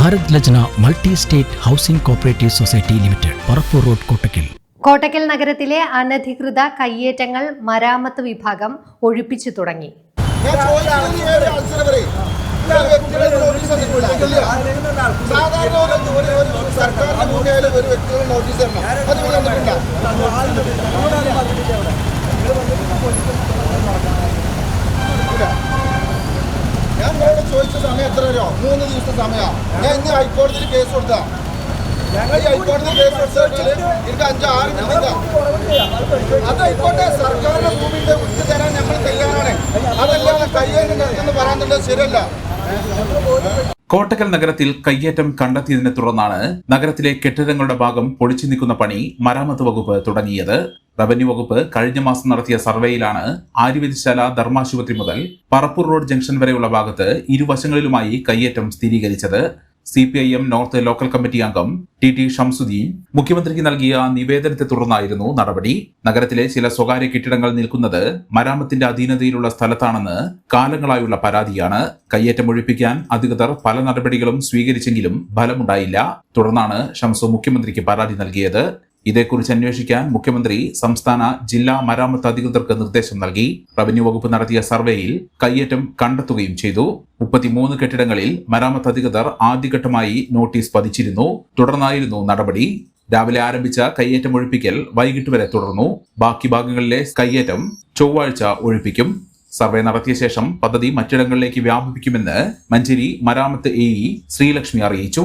Bharat Lajna multi state housing cooperative society limited Parappur road Kottakkal. Kottakkal നഗരത്തിലെ അനധികൃത കയ്യേറ്റങ്ങൾ മരാമത്ത് വിഭാഗം ഒഴിപ്പിച്ചു തുടങ്ങി. സർക്കാരിന്റെ ഭൂമിയായാലും ഒരു വ്യക്തിയുടെ നോട്ടീസ് തരണം. അത് ചോദിച്ച സമയം എത്ര വരോ മൂന്ന് ദിവസത്തെ സമയമാണ് ഞാൻ ഇന്ന് ഹൈക്കോടതിയിൽ കേസ് കൊടുത്താ. ഞങ്ങൾ ഈ ഹൈക്കോടതിയിൽ കേസ് കൊടുത്താൽ എനിക്ക് അഞ്ച് ആറ് മിനിറ്റ് അത് സർക്കാരിന്റെ ഭൂമിയുടെ വിട്ടു തരാൻ ഞങ്ങൾ തയ്യാറാണ്. അതല്ലാതെ കയ്യേറ്റം നടക്കുന്നു പറയാനുള്ളത് ശരിയല്ല. കോട്ടക്കൽ നഗരത്തിൽ കയ്യേറ്റം കണ്ടെത്തിയതിനെ തുടർന്നാണ് നഗരത്തിലെ കെട്ടിടങ്ങളുടെ ഭാഗം പൊളിച്ചു നിൽക്കുന്ന പണി മരാമത്ത് വകുപ്പ് തുടങ്ങിയത്. റവന്യൂ വകുപ്പ് കഴിഞ്ഞ മാസം നടത്തിയ സർവേയിലാണ് ആര്യവൈദ്യശാല ധർമാശുപത്രി മുതൽ പറപ്പൂർ റോഡ് ജംഗ്ഷൻ വരെയുള്ള ഭാഗത്ത് ഇരുവശങ്ങളിലുമായി കയ്യേറ്റം സ്ഥിരീകരിച്ചത് C P I M north local committee അംഗം ടി ടി ഷംസുദ്ദീൻ. മുഖ്യമന്ത്രിക്ക് നൽകിയ നിവേദനത്തെ തുടർന്നായിരുന്നു നടപടി. നഗരത്തിലെ ചില സ്വകാര്യ കെട്ടിടങ്ങൾ നിൽക്കുന്നത് മരാമത്തിന്റെ അധീനതയിലുള്ള സ്ഥലത്താണെന്ന് കാലങ്ങളായുള്ള പരാതിയാണ്. കയ്യേറ്റം ഒഴിപ്പിക്കാൻ അധികൃതർ പല നടപടികളും സ്വീകരിച്ചെങ്കിലും ഫലമുണ്ടായില്ല. തുടർന്നാണ് ഷംസു മുഖ്യമന്ത്രിക്ക് പരാതി നൽകിയത്. ഇതേക്കുറിച്ച് അന്വേഷിക്കാൻ മുഖ്യമന്ത്രി സംസ്ഥാന ജില്ലാ മരാമത്ത് അധികൃതർക്ക് നിർദ്ദേശം നൽകി. റവന്യൂ വകുപ്പ് നടത്തിയ സർവേയിൽ കയ്യേറ്റം കണ്ടെത്തുകയും ചെയ്തു. മുപ്പത്തിമൂന്ന് കെട്ടിടങ്ങളിൽ മരാമത്ത് അധികൃതർ ആദ്യഘട്ടമായി നോട്ടീസ് പതിച്ചിരുന്നു. തുടർന്നായിരുന്നു നടപടി. രാവിലെ ആരംഭിച്ച കയ്യേറ്റം ഒഴിപ്പിക്കൽ വൈകിട്ട് വരെ തുടർന്നു. ബാക്കി ഭാഗങ്ങളിലെ കയ്യേറ്റം ചൊവ്വാഴ്ച ഒഴിപ്പിക്കും. സർവേ നടത്തിയ ശേഷം പദ്ധതി മറ്റിടങ്ങളിലേക്ക് വ്യാപിപ്പിക്കുമെന്ന് മഞ്ചേരി മരാമത്ത് എ ഇ ശ്രീലക്ഷ്മി അറിയിച്ചു.